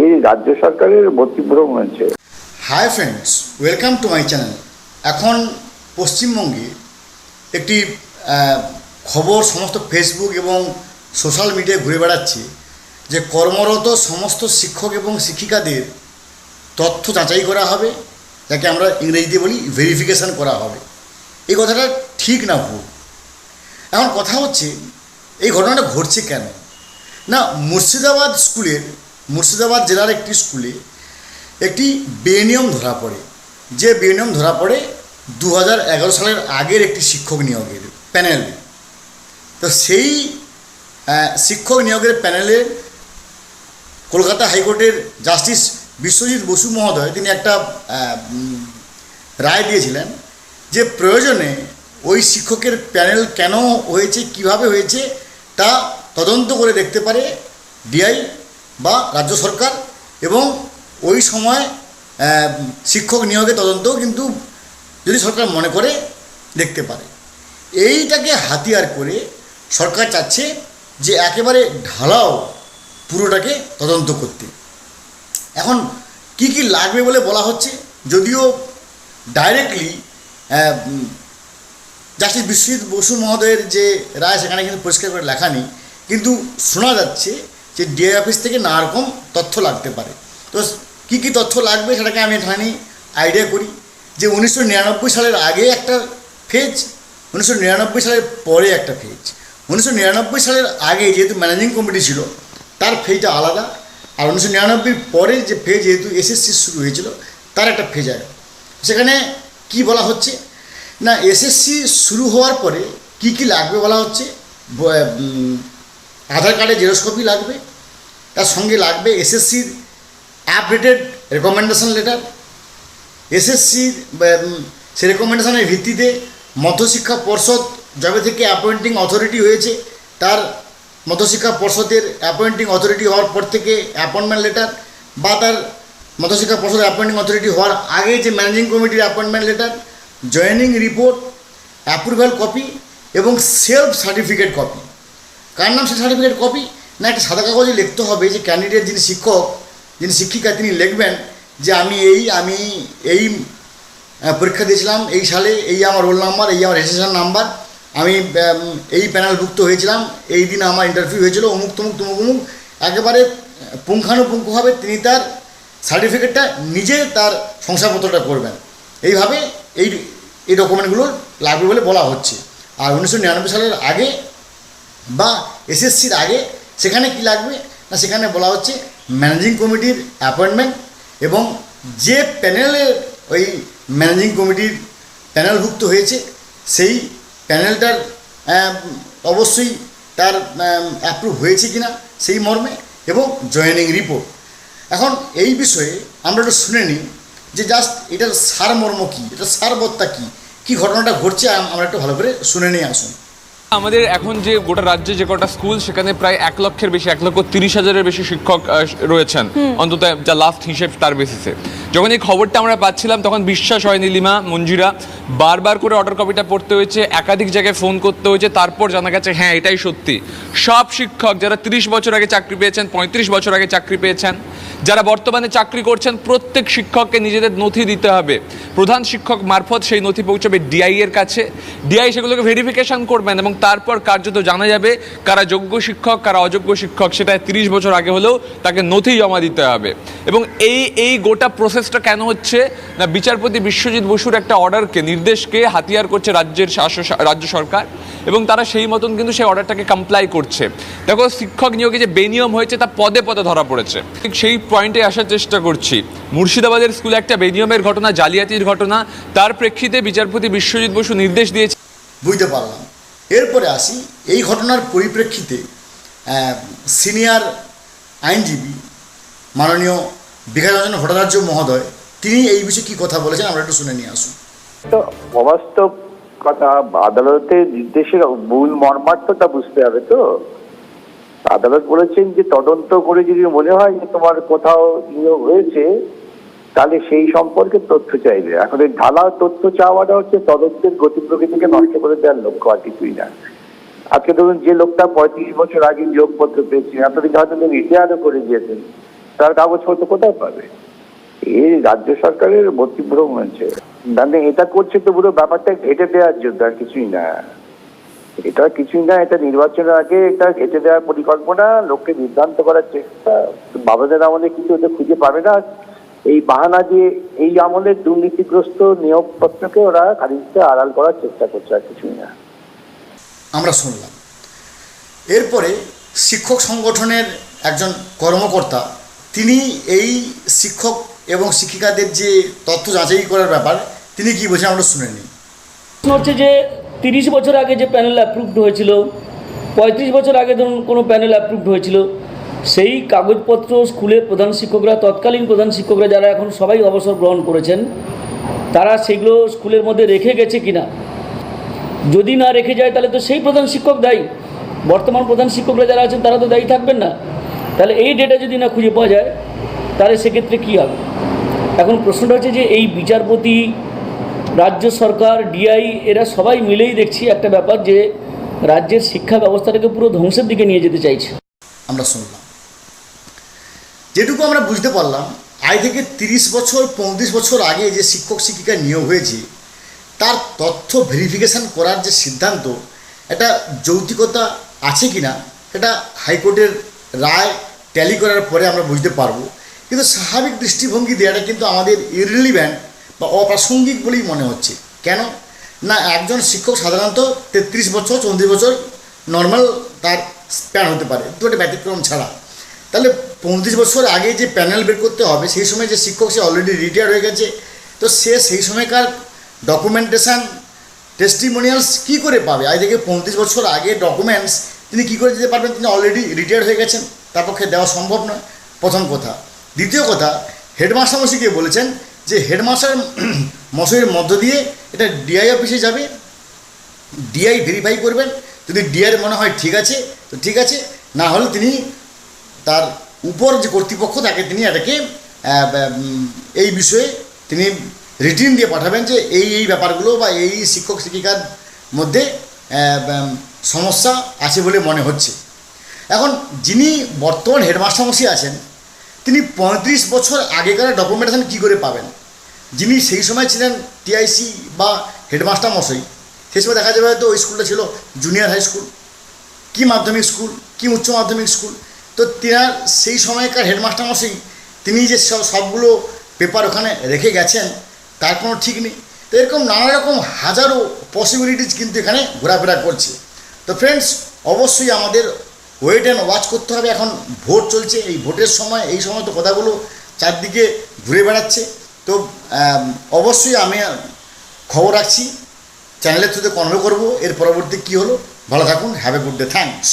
এই রাজ্য সরকারের হয়েছে। Hi friends welcome to my channel এখন পশ্চিমবঙ্গে একটি খবর সমস্ত ফেসবুক এবং সোশ্যাল মিডিয়ায় ঘুরে বেড়াচ্ছে যে কর্মরত সমস্ত শিক্ষক এবং শিক্ষিকাদের তথ্য যাচাই করা হবে, যাকে আমরা ইংরেজিতে বলি ভেরিফিকেশন করা হবে। এই কথাটা ঠিক না ভুল? এখন কথা হচ্ছে, এই ঘটনাটা ঘটছে কেন? না, মুর্শিদাবাদ স্কুলের মুর্শিদাবাদ জেলার একটি স্কুলে একটি বেনিয়ম ধরা পড়ে। যে বেনিয়ম ধরা পড়ে দু হাজার এগারো সালের আগের একটি শিক্ষক নিয়োগের প্যানেল তো সেই শিক্ষক নিয়োগের প্যানেলে কলকাতা হাইকোর্টের জাস্টিস বিশ্বজিৎ বসু মহোদয়, তিনি একটা রায় দিয়েছিলেন যে প্রয়োজনে ওই শিক্ষকের প্যানেল কেন হয়েছে, কীভাবে হয়েছে তা তদন্ত করে দেখতে পারে ডিআই বা রাজ্য সরকার এবং ওই সময় শিক্ষক নিয়োগে তদন্তও কিন্তু যদি সরকার মনে করে দেখতে পারে। এইটাকে হাতিয়ার করে সরকার চাচ্ছে যে একেবারে ঢালাও পুরোটাকে তদন্ত করতে। এখন কি কি লাগবে বলে বলা হচ্ছে? যদিও ডাইরেক্টলি জাস্টিস বিশ্বজিৎ বসু মহোদয়ের যে রায় সেখানে কিন্তু পরিষ্কার করে লেখা নেই, কিন্তু শোনা যাচ্ছে যে ডিআই অফিস থেকে নানা রকম তথ্য লাগতে পারে। তো কী কী তথ্য লাগবে সেটাকে আমি এখানে আইডিয়া করি। যে উনিশশো নিরানব্বই সালের আগে একটা ফেজ উনিশশো নিরানব্বই সালের পরে একটা ফেজ উনিশশো নিরানব্বই সালের আগে যেহেতু ম্যানেজিং কমিটি ছিল, তার ফেজটা আলাদা। আর উনিশশো নিরানব্বইয়ের পরে যে ফেজ যেহেতু এসএসসি শুরু হয়েছিল, তার একটা ফেজ আছে সেখানে কি বলা হচ্ছে? না এসএসসি শুরু হওয়ার পরে কি কি লাগবে বলা হচ্ছে? আধার কার্ডের জেরক্স কপি লাগবে, তার সঙ্গে লাগবে এসএসসির আপডেটেড রেকমেন্ডেশন লেটার এসএসসির সে রেকমেন্ডেশনের ভিত্তিতে মধ্যশিক্ষা পর্ষদ যবে থেকে অ্যাপয়েন্টিং অথরিটি হয়েছে, তার মধ্যশিক্ষা পর্ষদের অ্যাপয়েন্টিং অথরিটি হওয়ার পর থেকে অ্যাপয়েন্টমেন্ট লেটার বা তার মধ্যশিক্ষা পর্ষদের অ্যাপয়েন্টিং অথরিটি হওয়ার আগে যে ম্যানেজিং কমিটির appointment letter joining report approval copy এবং সেলফ সার্টিফিকেট কপি কার নাম সে সার্টিফিকেট কপি না, একটা সাদা কাগজে লিখতে হবে যে ক্যান্ডিডেট যিনি শিক্ষক, যিনি শিক্ষিকা, তিনি লিখবেন যে আমি এই আমি এই পরীক্ষা দিয়েছিলাম এই সালে, এই আমার রোল নাম্বার এই আমার রেজিস্ট্রেশন নাম্বার আমি এই প্যানেলভুক্ত হয়েছিলাম, এই দিন আমার ইন্টারভিউ হয়েছিল, অমুক, তমুক তমুক, অমুক। একেবারে পুঙ্খানুপুঙ্খভাবে তিনি তার সার্টিফিকেটটা নিজে তার শংসাপত্রটা করবেন। এইভাবে এই এই ডকুমেন্টগুলো লাগবে বলে বলা হচ্ছে। আর উনিশশো নিরানব্বই সালের আগে বা এসএসসির আগে সেখানে কি লাগবে? না, সেখানে বলা হচ্ছে ম্যানেজিং কমিটির অ্যাপয়েন্টমেন্ট এবং যে প্যানেলে ওই ম্যানেজিং কমিটির প্যানেলভুক্ত হয়েছে, সেই প্যানেলটার অবশ্যই তার অ্যাপ্রুভ হয়েছে কিনা সেই মর্মে এবং জয়েনিং রিপোর্ট এখন এই বিষয়ে আমরা একটু শুনে নিই যে জাস্ট এটার সারমর্ম কী? এটার সারবত্তা কী? কী ঘটনাটা ঘটছে? আমরা একটু ভালো করে শুনে নিয়ে আসুন। আমাদের এখন যে গোটা রাজ্যে যে কটা স্কুল সেখানে প্রায় এক লক্ষের বেশি এক লক্ষ তিরিশ হাজারের বেশি শিক্ষক রয়েছেন। অন্তত যা লাস্ট হিসেব তার বেসিসে যখন এই খবরটা আমরা পাচ্ছিলাম তখন বিশ্বাস হয় নীলিমা মঞ্জিরা। বারবার করে অর্ডার কপিটা পড়তে হয়েছে একাধিক জায়গায় ফোন করতে হয়েছে তারপর জানা গেছে হ্যাঁ এটাই সত্যি। সব শিক্ষক যারা তিরিশ বছর আগে চাকরি পেয়েছেন পঁয়ত্রিশ বছর আগে চাকরি পেয়েছেন যারা বর্তমানে চাকরি করছেন, প্রত্যেক শিক্ষককে নিজেদের নথি দিতে হবে। প্রধান শিক্ষক মারফত সেই নথি পৌঁছাবে ডিআই এর কাছে। ডিআই সেগুলোকে ভেরিফিকেশন করবেন এবং তারপর কার্যত জানা যাবে কারা যোগ্য শিক্ষক, কারা অযোগ্য শিক্ষক সেটা তিরিশ বছর আগে হলেও তাকে নথি জমা দিতে হবে। এবং এই এই গোটা প্রসেসটা কেন হচ্ছে? না, বিচারপতি বিশ্বজিৎ বসুর একটা অর্ডারকে, নির্দেশকে হাতিয়ার করছে রাজ্যের শাস- রাজ্য সরকার এবং তারা সেই মতন কিন্তু সেই অর্ডারটাকে কমপ্লাই করছে। দেখো, শিক্ষক নিয়োগে যে বেনিয়ম হয়েছে তা পদে পদে ধরা পড়েছে। ঠিক সেই পয়েন্টে আসার চেষ্টা করছি। মুর্শিদাবাদের স্কুলে একটা বেনিয়মের ঘটনা জালিয়াতির ঘটনা তার প্রেক্ষিতে বিচারপতি বিশ্বজিৎ বসু নির্দেশ দিয়েছে বুঝতে পারলাম। এরপরে আসি এই ঘটনার পরিপ্রেক্ষিতে সিনিয়র আইনজীবী মাননীয় বিঘারঞ্জন ভট্টাচার্য মহোদয় তিনি এই বিষয়ে কি কথা বলেছেন আমরা একটু শুনে নিয়ে আসুন। তো অবাস্তব কথা আদালতের নির্দেশের মূল মর্মার্থটা বুঝতে হবে তো। আদালত বলেছেন যে তদন্ত করে যদি মনে হয় যে তোমার কোথাও নিয়োগ হয়েছে, তাহলে সেই সম্পর্কে তথ্য চাইবে। এখন এই ঢালা তথ্য চাওয়াটা হচ্ছে তদন্তের গতি প্রকৃতিকে নষ্ট করে দেওয়ার লক্ষ্য আর কিছুই না। আজকে ধরুন যে লোকটা পঁয়ত্রিশ বছর আগে নিয়োগপত্র পেয়েছে, এতদিন হয়তো তিনি রিটায়ারও করে গিয়েছেন তার কাগজপত্র কোথায় পাবে? এই রাজ্য সরকারের মতিভ্রম হয়েছে। মানে এটা করছে তো পুরো ব্যাপারটা ঘেটে দেওয়ার জন্য আর কিছুই না। এটা কিছুই না এটা নির্বাচনের আগে এটা ঘেটে দেওয়ার পরিকল্পনা লোককে বিভ্রান্ত করার চেষ্টা। বাবাদের আমলে কিছু ওদের খুঁজে পাবে না। এই বাহানা দিয়ে এই আমলের দুর্নীতিগ্রস্ত নিয়োগপত্রকে ওরা খানিকটা আড়াল করার চেষ্টা করছে আর কিছুই না। আমরা শুনলাম। এরপরে শিক্ষক সংগঠনের একজন কর্মকর্তা তিনি এই শিক্ষক এবং শিক্ষিকাদের যে তথ্য যাচাই করার ব্যাপার তিনি কি বলছেন আমরা শুনে নিই হচ্ছে যে তিরিশ বছর আগে যে প্যানেল অ্যাপ্রুভড হয়েছিল, পঁয়ত্রিশ বছর আগে ধরুন কোনো প্যানেল অ্যাপ্রুভড হয়েছিল, সেই কাগজপত্র স্কুলের প্রধান শিক্ষকরা, তৎকালীন প্রধান শিক্ষকরা যারা এখন সবাই অবসর গ্রহণ করেছেন, তারা সেগুলো স্কুলের মধ্যে রেখে গেছে কিনা? যদি না রেখে যায়, তাহলে তো সেই প্রধান শিক্ষক দায়ী। বর্তমান প্রধান শিক্ষকরা যারা আছেন, তারা তো দায়ী থাকবেন না। তাহলে এই ডেটা যদি না খুঁজে পাওয়া যায়, তাহলে সেক্ষেত্রে কী হবে? এখন প্রশ্নটা হচ্ছে যে, এই বিচারপতি রাজ্য সরকার ডিআই এরা সবাই মিলেই দেখছি একটা ব্যাপার যে রাজ্যের শিক্ষা ব্যবস্থাটাকে পুরো ধ্বংসের দিকে নিয়ে যেতে চাইছে। আমরা শুনলাম। যেটুকু আমরা বুঝতে পারলাম, আজ থেকে তিরিশ বছর, পঁয়ত্রিশ বছর আগে যে শিক্ষক শিক্ষিকা নিয়োগ হয়েছে, তার তথ্য ভেরিফিকেশন করার যে সিদ্ধান্ত, এটা যৌক্তিকতা আছে কি না এটা হাইকোর্টের রায় ট্যালি করার পরে আমরা বুঝতে পারব। কিন্তু স্বাভাবিক দৃষ্টিভঙ্গি দেওয়াটা কিন্তু আমাদের ইরিলিভ্যান্ট বা অপ্রাসঙ্গিক বলেই মনে হচ্ছে। কেন? না, একজন শিক্ষক সাধারণত তেত্রিশ বছর, চৌত্রিশ বছর নর্মাল তার স্প্যান হতে পারে। দুটো ব্যতিক্রম ছাড়া। তাহলে পঁয়ত্রিশ বছর আগে যে প্যানেল বের করতে হবে, সেই সময় যে শিক্ষক সে অলরেডি রিটায়ার হয়ে গেছে, তো সে সেই সময়কার ডকুমেন্টেশন টেস্টিমোনিয়ালস কী করে পাবে? আজ থেকে পঁয়ত্রিশ বছর আগে ডকুমেন্টস তিনি কী করে দিতে পারবেন? তিনি অলরেডি রিটায়ার হয়ে গেছেন। তার পক্ষে দেওয়া সম্ভব নয়। প্রথম কথা। দ্বিতীয় কথা হেডমাস্টার মশাইকে বলেছেন যে হেডমাস্টার মশাইয়ের মধ্য দিয়ে এটা ডিআই অফিসে যাবে ডিআই ভেরিফাই করবেন, যদি ডিআই মনে হয় ঠিক আছে, তো ঠিক আছে, না হলে তিনি তার উপর যে কর্তৃপক্ষ তাকে তিনি এটাকে এই বিষয়ে তিনি রিটিন দিয়ে পাঠাবেন যে এই এই ব্যাপারগুলো বা এই শিক্ষক শিক্ষিকার মধ্যে সমস্যা আছে বলে মনে হচ্ছে। এখন যিনি বর্তমান হেডমাস্টারমশাই আছেন, তিনি পঁয়ত্রিশ বছর আগেকার ডকুমেন্টেশন কী করে পাবেন? যিনি সেই সময় ছিলেন টিআইসি বা হেডমাস্টার মশাই, সেই সময় দেখা যাবে হয়তো ওই স্কুলটা ছিল জুনিয়র হাই স্কুল, কি মাধ্যমিক স্কুল, কি উচ্চ মাধ্যমিক স্কুল। তো তিনার সেই সময়কার হেডমাস্টার মশাই, তিনি যে সবগুলো পেপার ওখানে রেখে গেছেন, তার কোনো ঠিক নেই। তো এরকম নানা রকম হাজারো পসিবিলিটিস কিন্তু এখানে ঘোরাফেরা করছে। তো ফ্রেন্ডস অবশ্যই আমাদের ওয়েট অ্যান্ড ওয়াচ করতে হবে। এখন ভোট চলছে, এই ভোটের সময়, এই সময় তো কথাগুলো চারদিকে ঘুরে বেড়াচ্ছে। তো অবশ্যই আমি খবর রাখছি। চ্যানেলের থ্রুতে কনভে করব। এর পরবর্তী কী হলো? ভালো থাকুন। Have a good day thanks